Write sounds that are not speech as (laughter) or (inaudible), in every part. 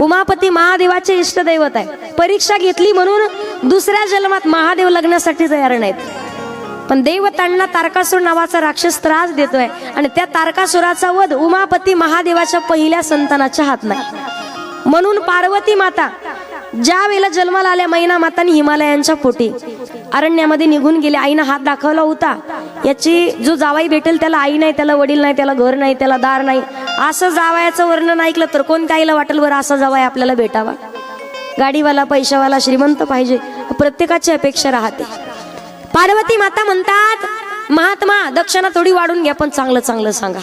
उमापती महादेवाचे इष्टदैवत आहे. परीक्षा घेतली म्हणून दुसऱ्या जन्मात महादेव लग्नासाठी तयार नाहीत. पण देवतांना तारकासूर नावाचा राक्षस त्रास देतोय आणि त्या तारकासुराचा वध उमापती महादेवाच्या पहिल्या संतानाच्या हात नाही. म्हणून पार्वती माता ज्या वेळेला जन्माला आल्या मैना मातानी हिमालयांच्या पोटी अरण्यामध्ये निघून गेले. आईनं हात दाखवला होता. याची जो जावाई भेटेल त्याला आई नाही त्याला वडील नाही त्याला घर नाही त्याला दार नाही. असं जावयाचं वर्णन ऐकलं तर कोण काहीला वाटेल बरं असा जावाय आपल्याला भेटावा? गाडीवाला पैशावाला श्रीमंत पाहिजे. प्रत्येकाची अपेक्षा राहते. पार्वती माता म्हणतात महात्मा दक्षिणा थोडी वाढून घ्या पण चांगलं चांगलं सांगा.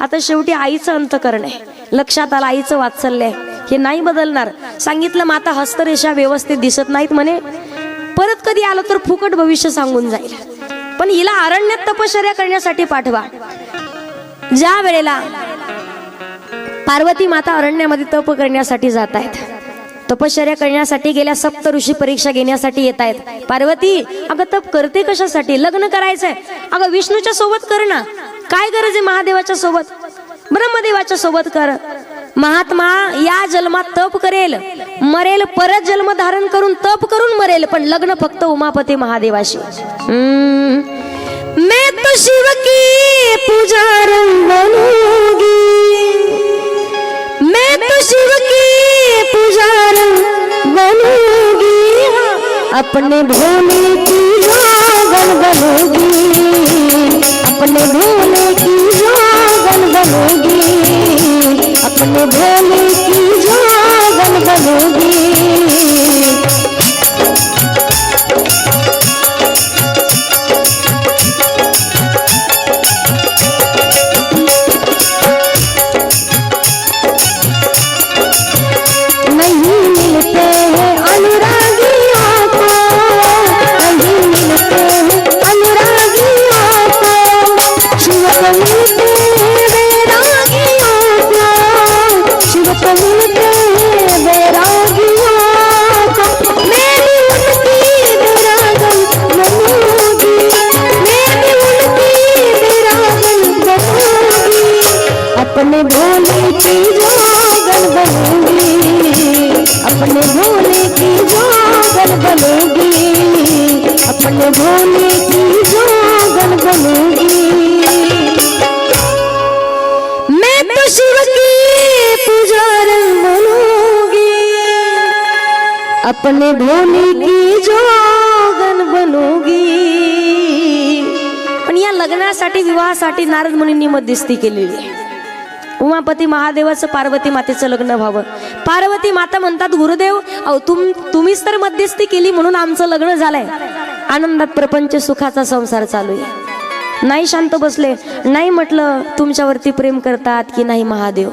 आता शेवटी आईचं अंतकरण आहे. लक्षात आलं आईचं वाचल्य आहे. हे नाही बदलणार. सांगितलं माता हस्तरेषा व्यवस्थित दिसत नाहीत म्हणे. परत कधी आलं तर फुकट भविष्य सांगून जाईल. पण हिला अरण्यात तपश्चर्या करण्यासाठी पाठवा. ज्या वेळेला पार्वती माता अरण्यामध्ये तप करण्यासाठी जात आहेत. तपश्चर्या करण्यासाठी गेल्या सप्त ऋषी परीक्षा घेण्यासाठी येत आहेत. पार्वती अगं तप करते कशासाठी? लग्न करायचंय. अगं विष्णूच्या सोबत कर ना. काय गरज आहे महादेवाच्या सोबत? ब्रह्मदेवाच्या सोबत कर. महात्मा या जन्मात तप करेल. मरेल परत जन्म धारण करून तप करून मरेल पण लग्न फक्त उमापती महादेवाशी. हम्म. मैं तो शिव की पुजारन तो शिव की पुजार बनूंगी। अपने भोले की जोगन बनूंगी। अपने भोले की जोगन बनूंगी। अपने भोले अपने भोली की जोगन बनूंगी। पण या लग्नासाठी विवाहासाठी नारद मुनींनी मध्यस्थी केलेली आहे. उमापती महादेवाचं पार्वती मातेचं लग्न व्हावं. पार्वती माता म्हणतात गुरुदेव अहो तुम तुम्हीच तर मध्यस्थी केली म्हणून आमचं लग्न झालंय. आनंदात प्रपंच सुखाचा संसार चालू आहे. नाही शांत बसले. नाही म्हटलं तुमच्यावरती प्रेम करतात की नाही महादेव?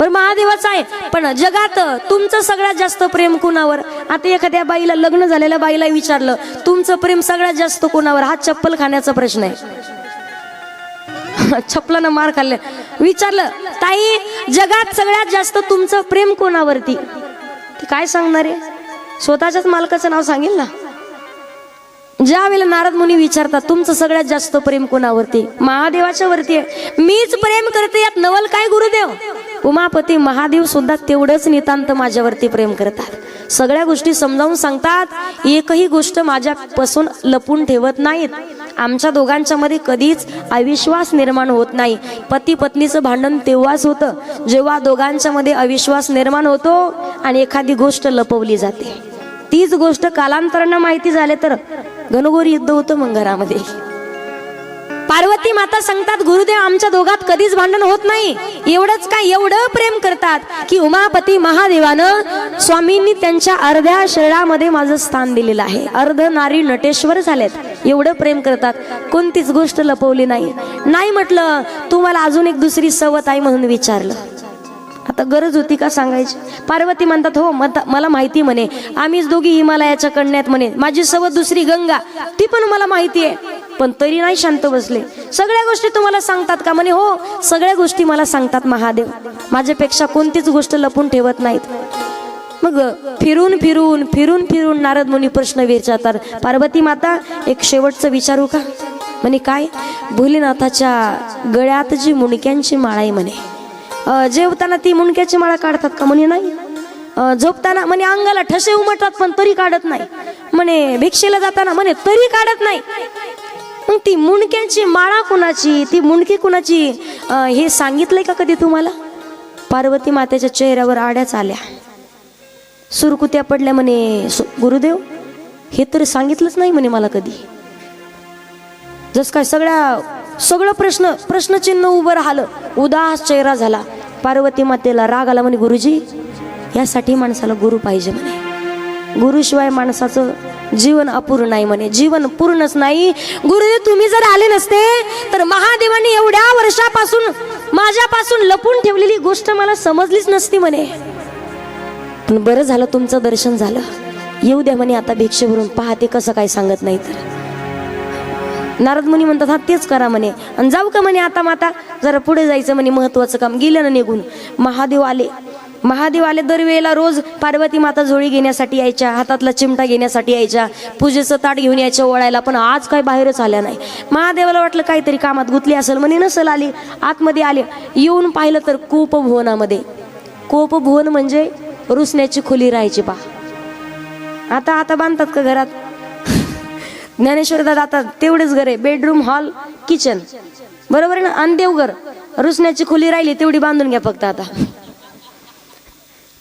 पण महादेवाचं आहे. पण जगात तुमचं सगळ्यात जास्त प्रेम कुणावर? आता एखाद्या बाईला लग्न झालेल्या बाईला विचारलं तुमचं प्रेम सगळ्यात जास्त कुणावर? हा चप्पल खाण्याचा प्रश्न आहे. (laughs) चप्पलानं मार खाल्ले. विचारलं ताई जगात सगळ्यात जास्त तुमचं प्रेम कोणावरती? ती काय सांगणार? आहे स्वतःच्याच मालकाचं नाव सांगेल ना? ज्या वेळेला नारद मुनी विचारतात तुमचं सगळ्यात जास्त प्रेम कोणावरती? महादेवाच्या वरती आहे. मीच प्रेम करते यात नवल काय गुरुदेव? उमापती महादेव सुद्धा तेवढंच नितांत माझ्यावरती प्रेम करतात. सगळ्या गोष्टी समजावून सांगतात. एकही गोष्ट माझ्यापासून लपून ठेवत नाहीत. आमच्या दोघांच्या मध्ये कधीच अविश्वास निर्माण होत नाही. पती पत्नीचं भांडण तेव्हाच होतं जेव्हा दोघांच्या मध्ये अविश्वास निर्माण होतो आणि एखादी गोष्ट लपवली जाते. तीच गोष्ट कालांतरानं माहिती झाले तर घनघोर युद्ध होतं मग घरामध्ये पार्वती माता सांगतात गुरुदेव आमच्या दोघात कधीच भांडण होत नाही. एवढंच काय एवढं प्रेम करतात की उमापती महादेवानं स्वामींनी त्यांच्या अर्ध्या शरीरामध्ये माझं स्थान दिलेलं आहे. अर्ध नारी नटेश्वर झालेत. एवढं प्रेम करतात. कोणतीच गोष्ट लपवली नाही. नाही म्हटलं तुम्हाला अजून एक दुसरी सवत आहे म्हणून विचारलं. आता गरज होती का सांगायची? पार्वती म्हणतात हो मत- मला माहिती म्हणे. आम्हीच दोघी हिमालयाच्या कन्यात म्हणे. माझी सवत दुसरी गंगा. ती पण मला माहिती आहे. पण तरी नाही शांत बसले. सगळ्या गोष्टी तुम्हाला सांगतात का? म्हणे हो सगळ्या गोष्टी मला सांगतात महादेव. माझ्यापेक्षा कोणतीच गोष्ट लपून ठेवत नाहीत. मग फिरून फिरून फिरून फिरून नारद मुनी प्रश्न विचारतात पार्वती माता एक शेवटचं विचारू का? म्हणे काय? भोलेनाथाच्या गळ्यात जी मुणक्यांची माळा आहे म्हणे. जेवताना ती मुंडक्याची माळा काढतात का? म्हणे नाही. झोपताना म्हणे अंगाला ठसे उमटतात पण तरी काढत नाही. म्हणे भिक्षेला जाताना म्हणे तरी काढत नाही. मग ती मुंडक्यांची माळा कुणाची? ती मुंडकी कुणाची? हे सांगितलंय का कधी तुम्हाला? पार्वती मातेच्या चेहऱ्यावर आड्याच आल्या. सुरकुत्या पडल्या म्हणे गुरुदेव हे तर सांगितलंच नाही म्हणे मला कधी. जस काय सगळ्या सगळं प्रश्न प्रश्नचिन्ह उभं राहिलं उदास चेहरा झाला. पार्वती मातेला राग आला म्हणे गुरुजी यासाठी माणसाला गुरु पाहिजे म्हणे. गुरुशिवाय माणसाचं जीवन अपूर्ण नाही म्हणे. जीवन पूर्णच नाही. गुरुदेव तुम्ही जर आले नसते तर महादेवांनी एवढ्या वर्षापासून माझ्यापासून लपून ठेवलेली गोष्ट मला समजलीच नसती म्हणे. पण बरं झालं तुमचं दर्शन झालं. येऊ द्या म्हणे आता भिक्षेवरून पाहते कसं काय सांगत नाही तर नारद मुनी म्हणतात हा तेच करा म्हणे. आणि जाऊ का म्हणे आता माता? जरा पुढे जायचं म्हणे महत्वाचं काम. गेलं ना निघून. महादेव आले. महादेव आले दरवेळेला रोज पार्वती माता जोडी घेण्यासाठी यायच्या हातातला चिमटा घेण्यासाठी यायच्या पूजेचं ताट घेऊन यायच्या ओळायला पण आज काय बाहेरच आल्या नाही. महादेवाला वाटलं काहीतरी कामात गुतली असेल म्हणे नसल आली आतमध्ये आले. येऊन पाहिलं तर कोपभुवनामध्ये. कोपभुवन म्हणजे रुसण्याची खोली राहायची पा आता आता बांधतात का घरात? ज्ञानेश्वर दादा आता तेवढेच घर आहे बेडरूम हॉल किचन बरोबर आहे ना? आणि देवघर रुसण्याची खोली राहिली तेवढी बांधून घ्या फक्त आता.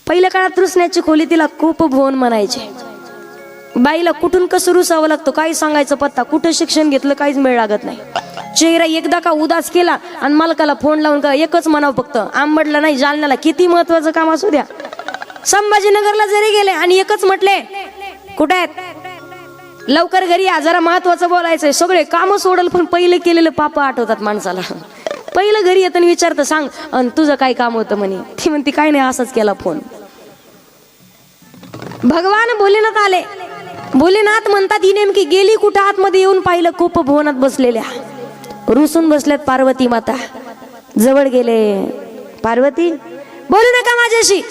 पहिल्या काळात रुसण्याची खोली तिला खूप भुवन म्हणायचे. बाईला कुठून कसं रुसावं लागतं काही सांगायचं पत्ता कुठं शिक्षण घेतलं काहीच मेळ लागत नाही. चेहरा एकदा का उदास केला आणि मालकाला फोन लावून का एकच म्हणावं फक्त आंबडला नाही जालन्याला किती महत्वाचं काम असू द्या. संभाजीनगरला जरी गेले आणि एकच म्हटले कुठे आहेत? लवकर घरी या जरा महत्वाचं बोलायचंय सगळे काम सोडल पण पहिले केलेलं पाप आठवतात माणसाला. पहिलं घरी येतं आणि विचारतं सांग आणि तुझं काय काम होतं? म्हणे. ती म्हणते काय नाही असंच केला फोन भगवान भोलेनाथ आले. भोलेनाथ म्हणतात ही नेमकी गेली कुठं? आतमध्ये येऊन पाहिलं खूप भुवनात बसलेल्या. रुसून बसल्यात पार्वती माता. जवळ गेले. पार्वती बोलू नका माझ्याशी.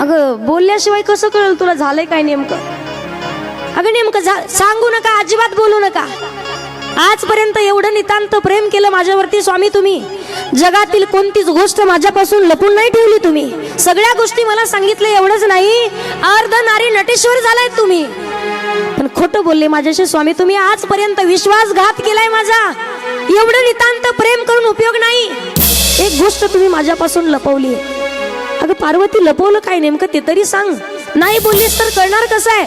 अगं बोलल्याशिवाय कसं कळलं तुला? झालंय काय नेमकं? अगं नेमकं झा- सांगू नका अजिबात बोलू नका. आजपर्यंत एवढं नितांत प्रेम केलं माझ्यावरती स्वामी तुम्ही. जगातील कोणतीच गोष्ट माझ्यापासून लपून नाही ठेवली तुम्ही. सगळ्या गोष्टी मला सांगितल्या एवढंच नाही. अर्ध नारी नटेश्वर झालाय तुम्ही. पण खोटं बोलले माझ्याशी स्वामी तुम्ही. आजपर्यंत विश्वासघात केलाय माझा. एवढं नितांत प्रेम करून उपयोग नाही. एक गोष्ट तुम्ही माझ्यापासून लपवली. अगं पार्वती लपवलं काय नेमकं ते तरी सांग. नाही बोललीस तर कळणार कसं आहे?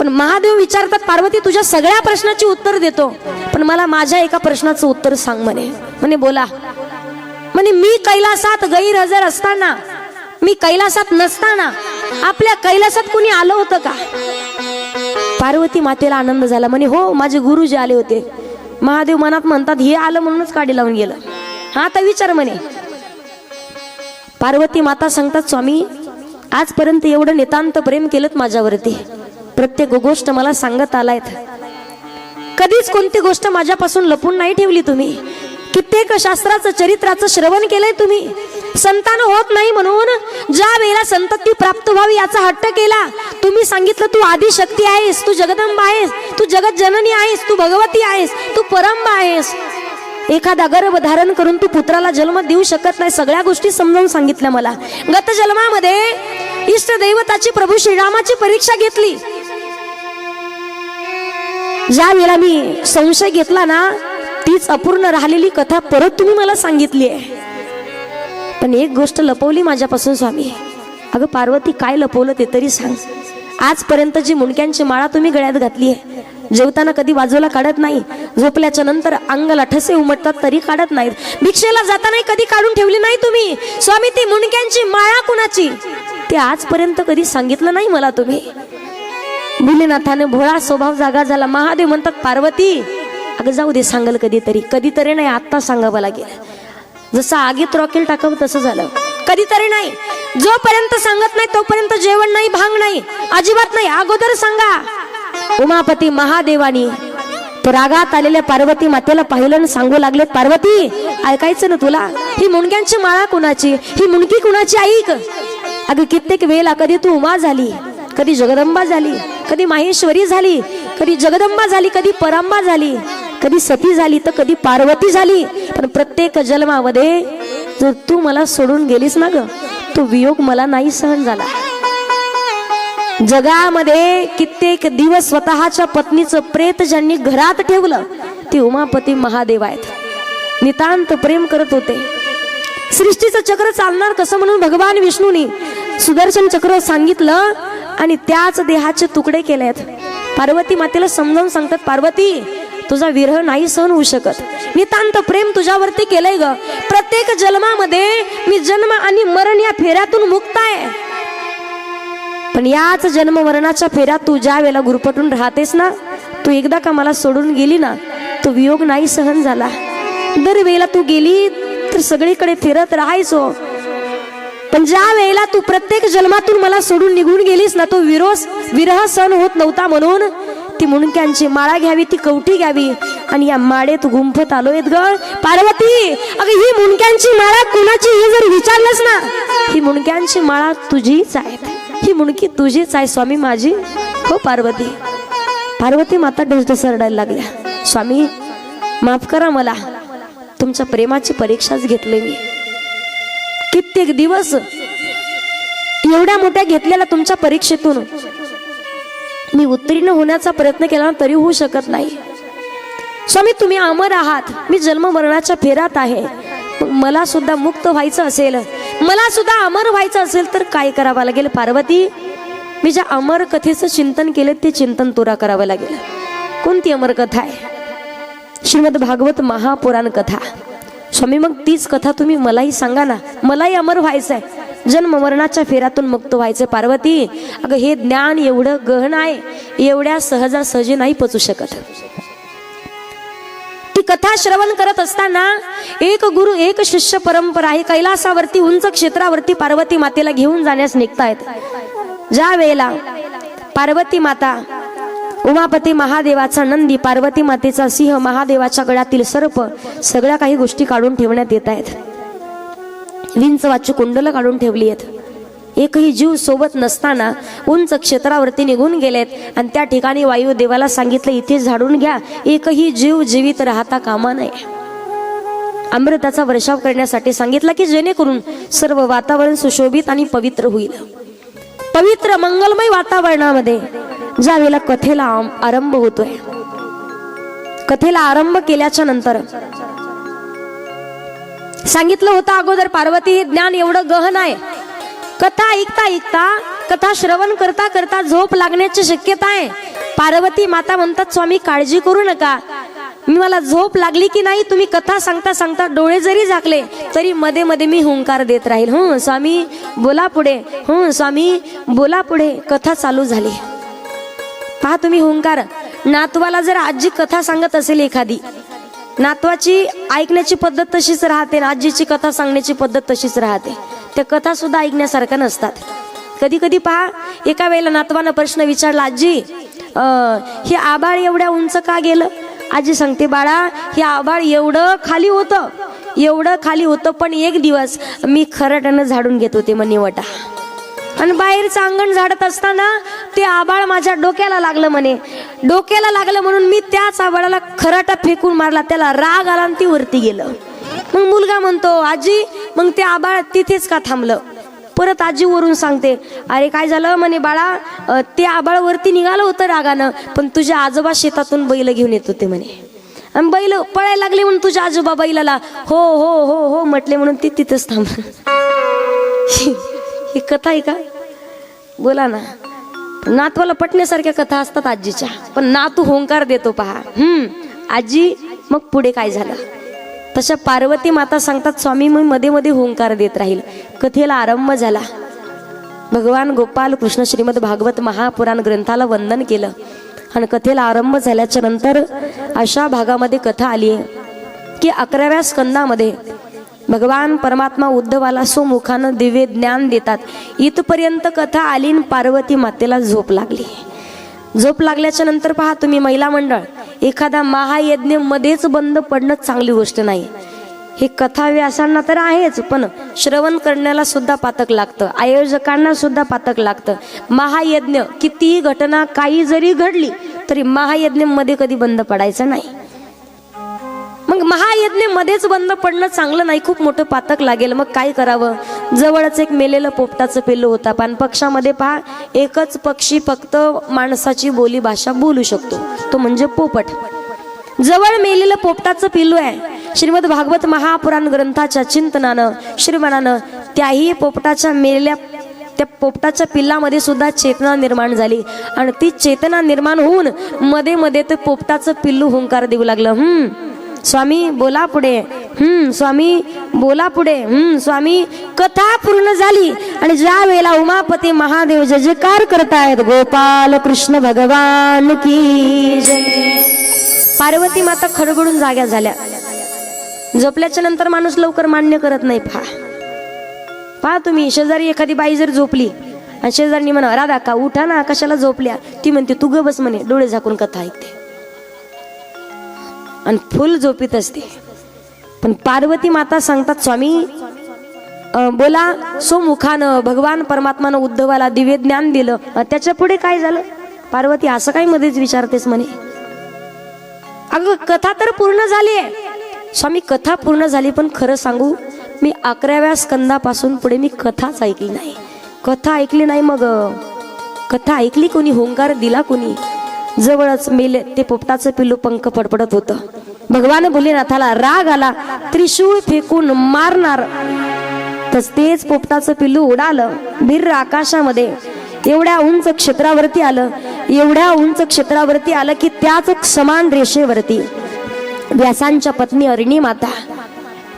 पण महादेव विचारतात पार्वती तुझ्या सगळ्या प्रश्नाची उत्तर देतो. पण मला माझ्या एका प्रश्नाचं उत्तर सांग म्हणे. म्हणे बोला. म्हणे मी कैलासात गैरहजर असताना मी कैलासात नसताना आपल्या कैलासात कुणी आलं होतं का? पार्वती मातेला आनंद झाला. म्हणे हो माझे गुरुजी आले होते. महादेव मनात म्हणतात हे आलं म्हणूनच काडी लावून गेलं. हा आता विचार म्हणे. पार्वती माता सांगतात स्वामी आजपर्यंत एवढं नितांत प्रेम केलं माझ्यावरती. प्रत्येक गोष्ट मला सांगत आलायत. कधीच कोणती गोष्ट माझ्यापासून लपून नाही ठेवली तुम्ही. कित्येक शास्त्राचं चरित्राचं श्रवण केलंय तुम्ही. संतान होत नाही म्हणून ज्या वेळेला संतती प्राप्त व्हावी याचा हट्ट केला तुम्ही सांगितलं तू आदिशक्ती आहेस तू जगदंबा आहेस तू जगत जननी आहेस तू भगवती आहेस तू परंब आहेस. एखादा गर्भ धारण करून तू पुत्राला जन्म देऊ शकत नाही सगळ्या गोष्टी समजावून सांगितल्या मला. गत जन्मामध्ये इष्ट दैवताची प्रभू श्रीरामाची परीक्षा घेतली. ज्या वेळेला मी संशय घेतला ना तीच अपूर्ण राहिलेली कथा परत तुम्ही मला सांगितली आहे. पण एक गोष्ट लपवली माझ्यापासून स्वामी. अगं पार्वती काय लपवलं ते तरी सांग. आजपर्यंत जी मुंडक्यांची माळा तुम्ही गळ्यात घातली आहे जेवताना कधी बाजूला काढत नाही झोपल्याच्या नंतर अंगाला ठसे उमटतात तरी काढत नाहीत. भिक्षेला जातानाही कधी काढून ठेवली नाही तुम्ही. स्वामी ती मुंडक्यांची माळा कुणाची? ते आजपर्यंत कधी सांगितलं नाही मला तुम्ही. भोलेनाथाने भोळा स्वभाव जागा झाला. महादेव म्हणतात पार्वती अगं जाऊ दे सांगल कधीतरी. कधीतरी नाही आत्ता सांगावं लागेल. जसं आगीत रॉकेल टाकावं तसं झालं. कधीतरी नाही. जोपर्यंत सांगत नाही तोपर्यंत जेवण नाही भांग नाही अजिबात नाही. अगोदर सांगा. उमापती महादेवानी तो रागात आलेल्या पार्वती मातेला पाहिलं आणि सांगू लागले पार्वती ऐकायचं ना तुला? ही मुणग्यांची माळा कुणाची? ही मुणकी कुणाची? ऐक. अगं कित्येक वेळेला कधी तू उमा झाली? कधी जगदंबा झाली? कधी माहेश्वरी झाली कधी जगदंबा झाली कधी परांबा झाली कधी सती झाली तर कधी पार्वती झाली. पण प्रत्येक जन्मामध्ये जर तू मला सोडून गेलीस ना ग? तो वियोग मला नाही सहन झाला. जगामध्ये कित्येक दिवस स्वतःच्या पत्नीचं प्रेत ज्यांनी घरात ठेवलं ते उमापती महादेव आहेत. नितांत प्रेम करत होते. सृष्टीचं चक्र चालणार कसं म्हणून भगवान विष्णूनी सुदर्शन चक्र सांगितलं आणि त्याच देहाचे तुकडे केले आहेत. पार्वती मातेला समजावून सांगतात पार्वती तुझा विरह नाही सहन होऊ शकत. नितांत प्रेम तुझ्यावरती केलंय ग. प्रत्येक जन्मामध्ये मी जन्म आणि मरण या फेऱ्यातून मुक्त आहे. पण याच जन्म मरणाच्या फेऱ्यात तू ज्या वेळेला गुरपटून राहतेस ना तू एकदा का मला सोडून गेली ना तो वियोग नाही सहन झाला. दर वेळेला तू गेली तर सगळीकडे फिरत राहायचो. पण ज्या वेळेला तू प्रत्येक जन्मातून मला सोडून निघून गेलीस ना तो विरोस विरह सण होत नव्हता म्हणून. ती मुणक्यांची माळा घ्यावी ती कवठी घ्यावी. आणि या माळेत गुंफत आलोयत ग पार्वती अगं ही मुणक्यांची माळा कुणाची हे जर विचारलंस ना ही मुणक्यांची माळा तुझीच आहे. ही मुणकी तुझीच आहे स्वामी माझी. हो पार्वती. पार्वती माता ढसढस सरडायला लागल्या. स्वामी माफ करा मला. तुमच्या प्रेमाची परीक्षाच घेतली मी. कित्येक दिवस एवढ्या मोठ्या घेतलेल्या तुमच्या परीक्षेतून मी उत्तीर्ण होण्याचा प्रयत्न केला तरी होऊ शकत नाही. स्वामी तुम्ही अमर आहात. मी जन्म मरणाच्या आहे. मला सुद्धा मुक्त व्हायचं असेल. मला सुद्धा अमर व्हायचं असेल तर काय करावं लागेल? पार्वती मी ज्या अमर कथेचं चिंतन केलं ते चिंतन तुरा करावं लागेल. कोणती अमर कथा आहे? श्रीमद भागवत महापुराण कथा. स्वामी मग तीच कथा तुम्ही मलाही सांगा ना. मलाही अमर व्हायचं आहे जन्म मरणाच्या फेऱ्यातून मुक्त व्हायचं पार्वती. अगं हे ज्ञान एवढं गहन आहे एवढ्या सहजासहजी नाही पचू शकत. ती कथा श्रवण करत असताना एक गुरु एक शिष्य परंपरा आहे कैलासावरती उंच क्षेत्रावरती पार्वती मातेला घेऊन जाण्यास निघतायत. ज्या वेळेला पार्वती माता उमापती महादेवाचा नंदी पार्वती मातेचा सिंह महादेवाच्या गळ्यातील सर्प सगळ्या काही गोष्टी काढून ठेवण्यात येत आहेत. विंच वाचू कुंडलं काढून ठेवली आहेत. एकही जीव सोबत नसताना उंच क्षेत्रावरती निघून गेलेत आणि त्या ठिकाणी वायुदेवाला सांगितलं इथे झाडून घ्या एकही जीव जीवित राहता कामा नये. अमृताचा वर्षाव करण्यासाठी सांगितलं की जेणेकरून सर्व वातावरण सुशोभित आणि पवित्र होईल. पवित्र मंगलमय वातावरणामध्ये ज्या वेळेला कथेला आरंभ होतोय. कथेला आरंभ केल्याच्यानंतर सांगितलं होतं अगोदर पार्वती हे ज्ञान एवढं गहन आहे. कथा ऐकता ऐकता कथा श्रवण करता करता झोप लागण्याची शक्यता आहे. पार्वती माता म्हणतात स्वामी काळजी करू नका. मी मला झोप लागली की नाही तुम्ही कथा सांगता सांगता डोळे जरी झाकले तरी मध्ये मध्ये मी हुंकार देत राहील. हो स्वामी बोला पुढे. हो स्वामी बोला पुढे. कथा चालू झाली. पहा तुम्ही हुंकार. नातवाला जर आजी कथा सांगत असेल एखादी नातवाची ऐकण्याची पद्धत तशीच राहते आजीची कथा सांगण्याची पद्धत तशीच राहते. त्या कथा सुद्धा ऐकण्यासारख्या नसतात. कधी कधी पहा एका वेळेला नातवानं प्रश्न विचारला आजी हे आभाळ एवढ्या उंच का गेलं? आजी सांगते बाळा हे आभाळ एवढं खाली होतं एवढं खाली होतं पण एक दिवस मी खराट्यानं झाडून घेत होते मग निवटा आणि बाहेरचं अंगण झाडत असताना ते आबाळ माझ्या डोक्याला लागलं म्हणे. डोक्याला लागलं म्हणून मी त्याच आबाळाला खराटा फेकून मारला. त्याला राग आला आणि ती वरती गेलं. मग मुलगा म्हणतो आजी मग ते आबाळ तिथेच का थांबलं? परत आजी वरून सांगते अरे काय झालं म्हणे बाळा? ते आबाळ वरती निघालं होतं रागानं पण तुझ्या आजोबा शेतातून बैल घेऊन येत होते म्हणे. आणि बैल पळायला लागले म्हणून तुझ्या आजोबा बैलाला हो हो हो हो म्हटले म्हणून ती तिथंच थांब ही कथा आहे का? बोला ना. नातवाला पटण्यासारख्या कथा असतात आजीच्या. पण नातू होंकार देतो पहा. हम्म. आजी मग पुढे काय झालं? तशा पार्वती माता सांगतात स्वामी मी मध्ये मध्ये होंकार देत राहील. कथेला आरंभ झाला. भगवान गोपाल कृष्ण श्रीमद भागवत महापुराण ग्रंथाला वंदन केलं. आणि कथेला आरंभ झाल्याच्यानंतर अशा भागामध्ये कथा आली आहे की अकराव्या स्कंदामध्ये भगवान परमात्मा उद्धवाला सुमुखानं दिव्य ज्ञान देतात. इथपर्यंत कथा आली पार्वती मातेला झोप लागली. झोप लागल्याच्या नंतर पहा तुम्ही महिला मंडळ एखादा महायज्ञ मध्येच बंद पडणं चांगली गोष्ट नाही. हे कथा व्यासांना तर आहेच पण श्रवण करण्याला सुद्धा पातक लागतं. आयोजकांना सुद्धा पातक लागतं. महायज्ञ कितीही घटना काही जरी घडली तरी महायज्ञमध्ये कधी बंद पडायचं नाही. महायज्ञ मध्येच बंद पडणं चांगलं नाही. खूप मोठं पातक लागेल. मग काय करावं? जवळच एक मेलेलं पोपटाचं पिल्लू होता. पण पक्षामध्ये पहा एकच पक्षी फक्त माणसाची बोली भाषा बोलू शकतो. तो म्हणजे पोपट. जवळ मेलेलं पोपटाचं पिल्लू आहे. श्रीमद भागवत महापुराण ग्रंथाच्या चिंतनानं श्रीमानानं त्याही पोपटाच्या मेलेल्या त्या पोपटाच्या पिल्लामध्ये सुद्धा चेतना निर्माण झाली. आणि ती चेतना निर्माण होऊन मध्ये मध्ये ते पोपटाचं पिल्लू हुंकार देऊ लागलं. हम्म. स्वामी बोला पुढे. हम्म स्वामी बोला पुढे. हम्म स्वामी कथा पूर्ण झाली. आणि ज्या वेळेला उमापती महादेव जय जयकार करतायत गोपाल कृष्ण भगवान की जय. पार्वती माता खडगडून जाग्या झाल्या. झोपल्याच्या नंतर माणूस लवकर मान्य करत नाही. पहा. पहा तुम्ही शेजारी एखादी बाई जर झोपली आणि शेजारी म्हणा राधा का उठा ना कशाला झोपल्या? ती म्हणते तू ग बस म्हणे डोळे झाकून कथा ऐकते. आणि फुल झोपीत असते. पण पार्वती माता सांगतात स्वामी बोला सोमुखानं भगवान परमात्मानं उद्धवाला दिव्य ज्ञान दिलं. त्याच्या पुढे काय झालं? पार्वती असं काय मध्येच विचारतेस म्हणे. अगं कथा तर पूर्ण झाली आहे. स्वामी कथा पूर्ण झाली पण खरं सांगू मी अकराव्या स्कंदापासून पुढे मी कथाच ऐकली नाही. कथा ऐकली नाही मग कथा ऐकली कोणी? होंकार दिला कोणी? जवळच मेले ते पोपटाचं पिल्लू पंख फडफडत होतं. भगवान भोलेनाथाला राग आला त्रिशूळ फेकून मारणार. तस तेच पोपटाचं पिल्लू उडालं भिर्र आकाशामध्ये. एवढ्या उंच क्षेत्रावरती आलं एवढ्या उंच क्षेत्रावरती आलं की त्याच समान रेषेवरती. व्यासांच्या पत्नी अरिणी माता.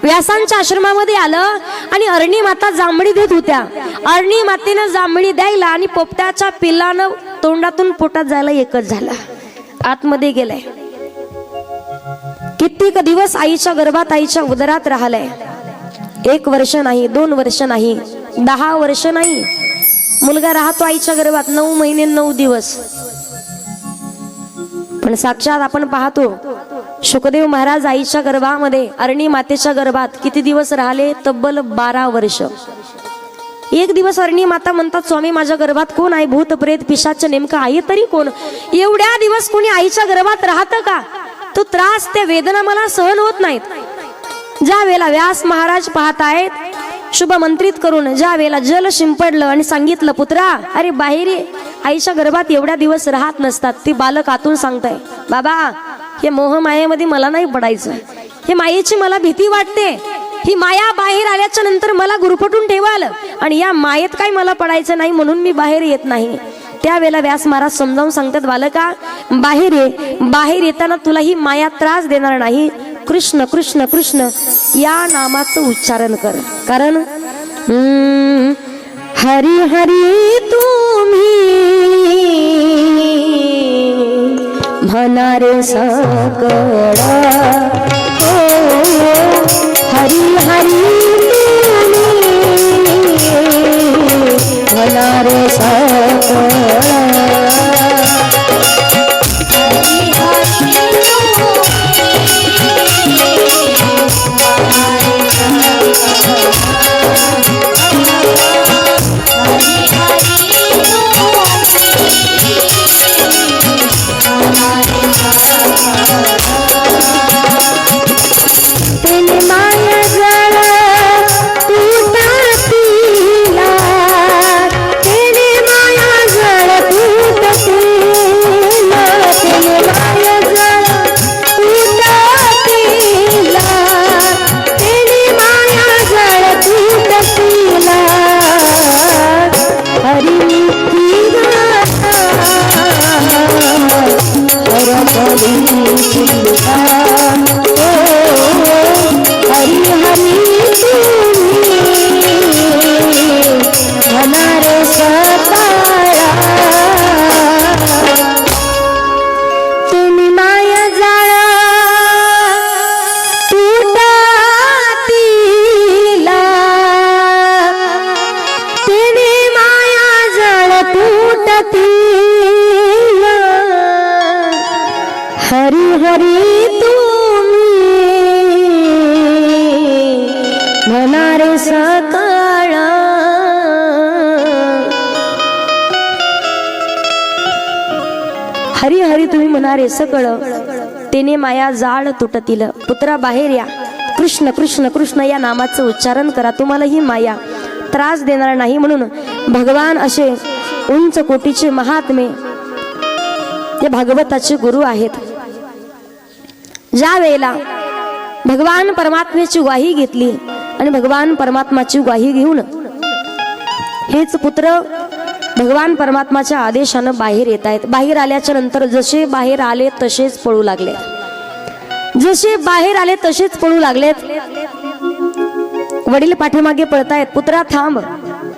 व्यासांच्या आश्रमामध्ये आलं आणि अरणी माता जांभळी देत होत्या. अरणी मातेनं जांभळी द्यायला आणि पोपटाच्या पिल्लानं तोंडातून पोटात जायला एकच झाला. आतमध्ये गेलाय. कित्येक दिवस आईच्या गर्भात आईच्या उदरात राहिलाय. एक वर्ष नाही दोन वर्ष नाही दहा वर्ष नाही. मुलगा राहतो आईच्या गर्भात नऊ महिने नऊ दिवस. पण साक्षात आपण पाहतो शुकदेव महाराज आईच्या गर्भामध्ये अरणी मातेच्या गर्भात किती दिवस राहिले? तब्बल बारा वर्ष. एक दिवस अरणी माता म्हणतात स्वामी माझ्या गर्भात कोण आहे? भूत प्रेत पिशाच नेमकं आहे तरी कोण? एवढ्या दिवस कोणी आईच्या गर्भात राहतं का? तो त्रास त्या वेदना मला सहन होत नाहीत. ज्या वेळेला व्यास महाराज पाहत आहेत शुभ मंत्रित करून ज्या वेळेला जल शिंपडलं आणि सांगितलं पुत्रा अरे बाहेर आईच्या गर्भात एवढ्या दिवस राहत नसतात. ती बालक आतून सांगताय बाबा हे मोह मायेमध्ये मला नाही पडायचं. हे मायेची मला भीती वाटते. ही माया बाहेर आल्याच्यानंतर मला गुरफटून ठेवाल आणि या मायेत काही मला पडायचं नाही म्हणून मी बाहेर येत नाही. त्यावेळेला व्यास महाराज समजावून सांगतात बालका बाहेर ये. बाहेर येताना तुला ही माया त्रास देणार नाही. कृष्ण कृष्ण कृष्ण या नामाचं उच्चारण कर. कारण हरी हरी तुम्ही. म्हणारे सकळा हो, हो. हरी हरी तुम्ही म्हणणारे सकळा सकाळा हरी हरी तुम्ही म्हणारे सकळ. तेने माया जाळ तुटतील. पुत्रा बाहेर या. कृष्ण कृष्ण कृष्ण या नामाचं उच्चारण करा. तुम्हाला ही माया त्रास देणार नाही म्हणून भगवान असे उंच कोटीचे महात्मे ते भागवताचे गुरु आहेत. ज्या वेळेला भगवान परमात्म्याची ग्वाही घेतली आणि भगवान परमात्माची ग्वाही घेऊन हेच पुत्र भगवान परमात्माच्या आदेशानं बाहेर येत आहेत. बाहेर आल्याच्यानंतर जसे बाहेर आले तसेच पळू लागले. जसे बाहेर आले तसेच पळू लागलेत वडील पाठीमागे पळतायत पुत्रा थांब.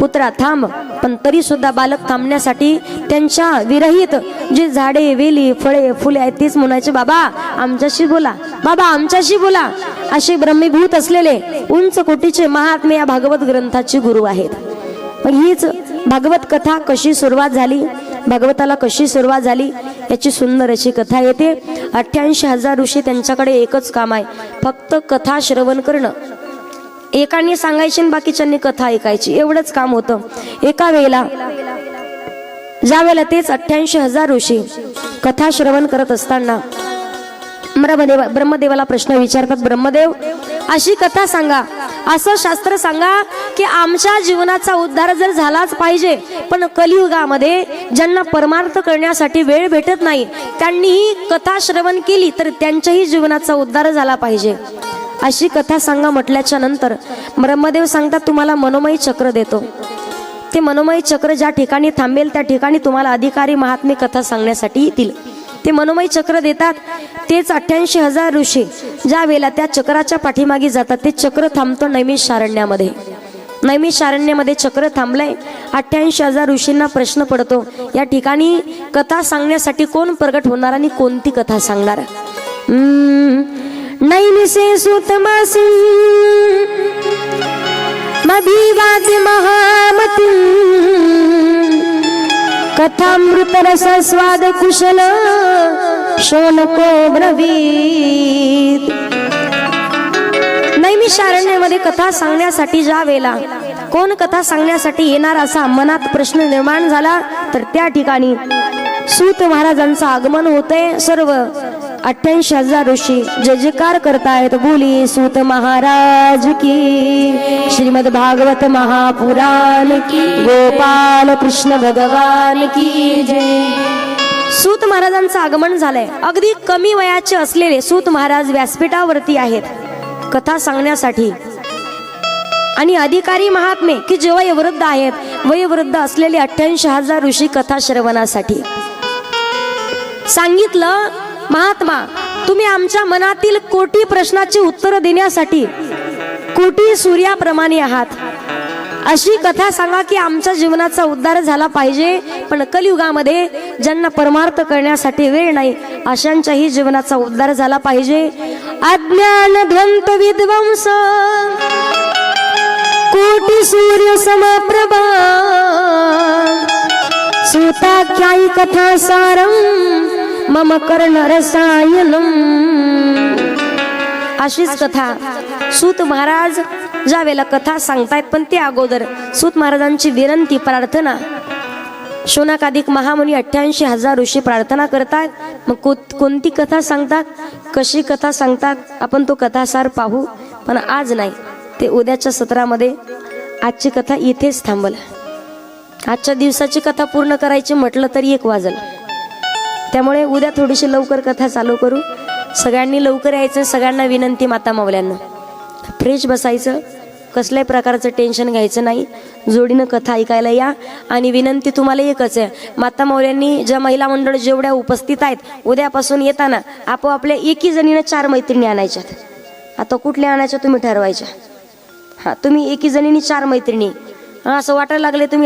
पुत्रा थांब. पण तरी सुद्धा बालक थांबण्यासाठी त्यांच्या विरहित जे झाडे वेली फळे फुले आहेत तेच म्हणायचे बाबा आमच्याशी बोला. बाबा आमच्याशी बोला. असे ब्रह्मीभूत असलेले उंच कोटीचे महात्मे या भागवत ग्रंथाचे गुरु आहेत. पण हीच भागवत कथा कशी सुरुवात झाली भागवताला कशी सुरुवात झाली याची सुंदर अशी कथा येते. अठ्ठ्याऐंशी हजार ऋषी त्यांच्याकडे एकच काम आहे फक्त कथा श्रवण करणं. एकाने सांगायची आणि बाकीच्यांनी कथा ऐकायची. एवढंच काम होतं. एका वेळेला ज्या वेळेला तेच अठ्ठ्याऐंशी हजार ऋषी कथा श्रवण करत असताना ब्रह्मदेव ब्रह्मदेवाला प्रश्न विचारतात ब्रह्मदेव अशी कथा सांगा. असं शास्त्र सांगा की आमच्या जीवनाचा उद्धार जर झालाच पाहिजे पण कलियुगामध्ये ज्यांना परमार्थ करण्यासाठी वेळ भेटत नाही त्यांनीही कथा श्रवण केली तर त्यांच्याही जीवनाचा उद्धार झाला पाहिजे. अशी कथा सांगा म्हटल्याच्या नंतर ब्रह्मदेव सांगतात तुम्हाला मनोमयी चक्र देतो. ते मनोमयी चक्र ज्या ठिकाणी थांबेल त्या ठिकाणी तुम्हाला अधिकारी महात्मे कथा सांगण्यासाठी येतील. ते मनोमयी चक्र देतात. तेच अठ्ठ्याऐंशी हजार ऋषी ज्या वेळेला त्या चक्राच्या पाठीमागे जातात ते चक्र थांबतं नैमिष शारण्यामध्ये. नैमिष शारण्यामध्ये चक्र थांबलंय. अठ्ठ्याऐंशी हजार ऋषींना प्रश्न पडतो या ठिकाणी कथा सांगण्यासाठी कोण प्रगट होणार आणि कोणती कथा सांगणार? हम्म, नैमिषे सुतमासी मभिवाद महामती कथामृत रस स्वाद कुशल शोनको ब्रवीत शारण्यामध्ये कथा सांगण्यासाठी ज्या वेळेला कोण कथा सांगण्यासाठी येणार असा मनात प्रश्न निर्माण झाला तर त्या ठिकाणी सूत महाराजांचं आगमन होतंय. सर्व अठ्ठ्याऐंशी हजार ऋषी जजकार करतायत बोली सूत महाराज की श्रीमद भागवत महापुराण की गोपाल कृष्ण भगवान की जय. सूत महाराजांचं आगमन झालंय. अगदी कमी वयाचे असलेले सूत महाराज व्यासपीठावरती आहेत. कथा सांगण्यासाठी. आणि अधिकारी महात्मे की जे वयोवृद्ध आहेत वयोवृद्ध असलेले अठ्ठ्याऐंशी हजार ऋषी कथा श्रवणासाठी. सांगितलं महात्मा तुम्ही आमच्या मनातील कोटी प्रश्नाची उत्तरं देण्यासाठी कोटी सूर्याप्रमाणे आहात. अशी कथा सांगा की आमच्या जीवनाचा उद्धार झाला पाहिजे पण कलियुगामध्ये ज्यांना परमार्थ करण्यासाठी वेळ नाही अशांच्याही जीवनाचा उद्धार झाला पाहिजे. अज्ञान ध्वंत विध्वंस. कोटी सूर्य समप्रभा. सूताख्यायी कथा सारम मम कर्ण रसायनम अशीच कथा. सूत महाराज ज्या वेळेला कथा सांगतायत पण ते अगोदर सूत महाराजांची विनंती प्रार्थना. शोनाकाधिक महामुनी अठ्ठ्याऐंशी हजार ऋषी प्रार्थना करतात. मग को कोणती कथा सांगतात? कशी कथा सांगतात? आपण तो कथासार पाहू. पण आज नाही. ते उद्याच्या सत्रामध्ये आजची कथा इथेच थांबल. आजच्या दिवसाची कथा पूर्ण करायची म्हटलं तरी एक वाजल. त्यामुळे उद्या थोडीशी लवकर कथा चालू करू. सगळ्यांनी लवकर यायचं सगळ्यांना विनंती माता मावल्यांना. फ्रेश बसायचं कसल्याही प्रकारचं टेन्शन घ्यायचं नाही. जोडीनं कथा ऐकायला या आणि विनंती तुम्हाला एकच आहे. माता मावल्यांनी ज्या महिला मंडळ जेवढ्या उपस्थित आहेत उद्यापासून येताना आपोआपल्या एकी जणीनं चार मैत्रिणी आणायच्यात. आता कुठल्या आणायच्या तुम्ही ठरवायच्या? हां तुम्ही एकी जणीने चार मैत्रिणी. हां असं वाटायला लागले तुम्ही